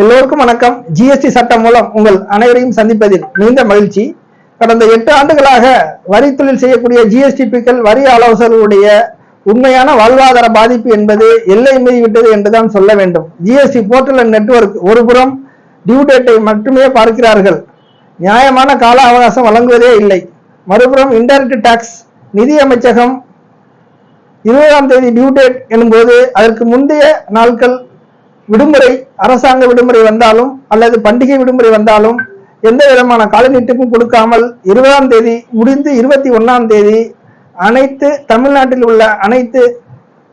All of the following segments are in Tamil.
எல்லோருக்கும் வணக்கம். ஜிஎஸ்டி சட்டம் மூலம் உங்கள் அனைவரையும் சந்திப்பதில் மிகுந்த மகிழ்ச்சி. கடந்த எட்டு ஆண்டுகளாக வரி தொழில் செய்யக்கூடிய ஜிஎஸ்டி பிக்கள் வரி ஆலோசகர்களுடைய உண்மையான வாழ்வாதார பாதிப்பு என்பது எல்லை மீறி விட்டது என்றுதான் சொல்ல வேண்டும். ஜிஎஸ்டி போர்ட்டல் அண்ட் நெட்வொர்க் ஒருபுறம் டியூ டேட்டை மட்டுமே பார்க்கிறார்கள். நியாயமான கால அவகாசம் வழங்குவதே இல்லை. மறுபுறம் இன்டைரக்ட் டாக்ஸ் நிதி அமைச்சகம் இருபதாம் தேதி டியூ டேட் எனும்போது அதற்கு முந்தைய நாட்கள் விடுமுறை அரசாங்க விடுமுறை வந்தாலும் அல்லது பண்டிகை விடுமுறை வந்தாலும் எந்த விதமான காலநீட்டுக்கும் கொடுக்காமல் இருபதாம் தேதி முடிந்து இருபத்தி ஒன்னாம் தேதி அனைத்து தமிழ்நாட்டில் உள்ள அனைத்து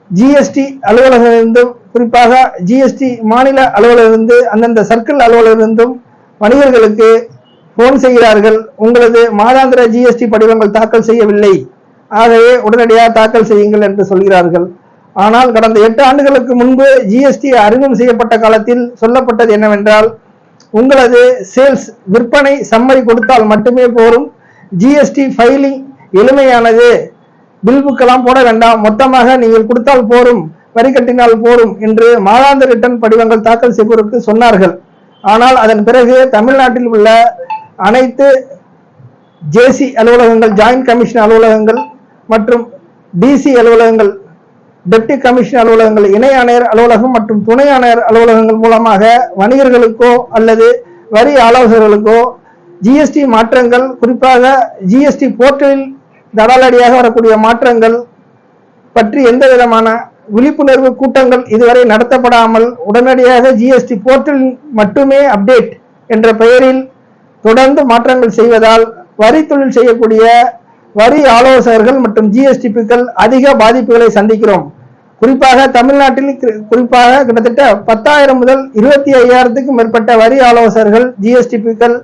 ஜிஎஸ்டி அலுவலகிலிருந்தும் குறிப்பாக ஜிஎஸ்டி மாநில அலுவலகிலிருந்து அந்தந்த சர்க்கிள் அலுவலகிலிருந்தும் வணிகர்களுக்கு போன் செய்கிறார்கள். உங்களது மாதாந்திர ஜிஎஸ்டி படிவங்கள் தாக்கல் செய்யவில்லை. ஆகவே உடனடியாக தாக்கல் செய்யுங்கள் என்று சொல்கிறார்கள். ஆனால் கடந்த எட்டு ஆண்டுகளுக்கு முன்பு ஜிஎஸ்டி அறிமுகம் செய்யப்பட்ட காலத்தில் சொல்லப்பட்டது என்னவென்றால் உங்களது சேல்ஸ் விற்பனை சம்மரி கொடுத்தால் மட்டுமே போரும் ஜிஎஸ்டி ஃபைலிங் எளிமையானது பில் புக்கெல்லாம் போட வேண்டாம் மொத்தமாக நீங்கள் கொடுத்தால் போரும் வரி கட்டினால் போரும் என்று மாதாந்த ரிட்டர்ன் படிவங்கள் தாக்கல் செய்வதற்கு சொன்னார்கள். ஆனால் அதன் பிறகு தமிழ்நாட்டில் உள்ள அனைத்து ஜேசி அலுவலகங்கள் ஜாயிண்ட் கமிஷன் அலுவலகங்கள் மற்றும் டிசி அலுவலகங்கள் டெப்டி கமிஷன் அலுவலகங்கள் இணை ஆணையர் அலுவலகம் மற்றும் துணை ஆணையர் அலுவலகங்கள் மூலமாக வணிகர்களுக்கோ அல்லது வரி ஆலோசகர்களுக்கோ ஜிஎஸ்டி மாற்றங்கள் குறிப்பாக ஜிஎஸ்டி போர்ட்டலில் தடாலடியாக வரக்கூடிய மாற்றங்கள் பற்றி எந்த விதமான விழிப்புணர்வு கூட்டங்கள் இதுவரை நடத்தப்படாமல் உடனடியாக ஜிஎஸ்டி போர்ட்டல் மட்டுமே அப்டேட் என்ற பெயரில் தொடர்ந்து மாற்றங்கள் செய்வதால் வரி தொழில் செய்யக்கூடிய வரி ஆலோசகர்கள் மற்றும் ஜிஎஸ்டிபிக்கள் அதிக பாதிப்புகளை சந்திக்கிறோம். குறிப்பாக தமிழ்நாட்டில் கி- குறிப்பாக கிட்டத்தட்ட பத்தாயிரம் முதல் இருபத்தி ஐயாயிரத்துக்கும் மேற்பட்ட வரி ஆலோசகர்கள் ஜிஎஸ்டிபிக்கள்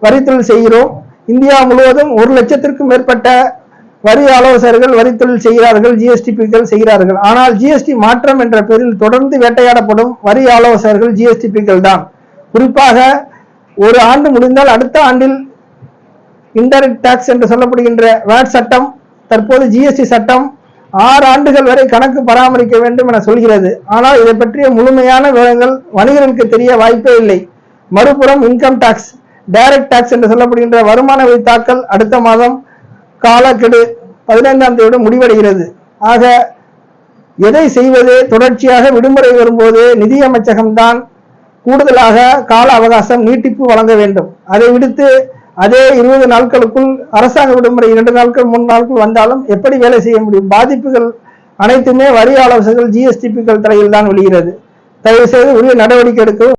வரி தொழில் செய்கிறோம். இந்தியா முழுவதும் ஒரு லட்சத்திற்கும் மேற்பட்ட வரி ஆலோசகர்கள் வரித்தொழில் செய்கிறார்கள் ஜிஎஸ்டிபிக்கள் செய்கிறார்கள். ஆனால் ஜிஎஸ்டி மாற்றம் என்ற பெயரில் தொடர்ந்து வேட்டையாடப்படும் வரி ஆலோசகர்கள் ஜிஎஸ்டிபிக்கள் தான். குறிப்பாக ஒரு ஆண்டு முடிந்தால் அடுத்த ஆண்டில் இன்டைரக்ட் டாக்ஸ் என்று சொல்லப்படுகின்ற வேட் சட்டம் தற்போது ஜிஎஸ்டி சட்டம் ஆறு ஆண்டுகள் வரை கணக்கு பராமரிக்க வேண்டும் என சொல்கிறது. ஆனால் இதை பற்றிய முழுமையான விவரங்கள் வணிகர்களுக்கு தெரிய வாய்ப்பே இல்லை. மறுபுறம் இன்கம் டாக்ஸ் டைரக்ட் டாக்ஸ் என்று சொல்லப்படுகின்ற வருமான வரி தாக்கல் அடுத்த மாதம் காலக்கெடு பதினைந்தாம் தேதியோடு முடிவடைகிறது. ஆக எதை செய்வது? தொடர்ச்சியாக விடுமுறை வரும்போது நிதியமைச்சகம்தான் கூடுதலாக கால அவகாசம் நீட்டிப்பு வழங்க வேண்டும். அதை விடுத்து அதே இருபது நாட்களுக்குள் அரசாங்க விடுமுறை இரண்டு நாட்கள் மூன்று நாட்கள் வந்தாலும் எப்படி வேலை செய்ய முடியும்? பாதிப்புகள் அனைத்துமே வரி ஆலோசகர்கள் ஜிஎஸ்டிபிக்கள் தலையில் தான் விழுகிறது. தயவு செய்து உரிய நடவடிக்கை எடுக்கவும்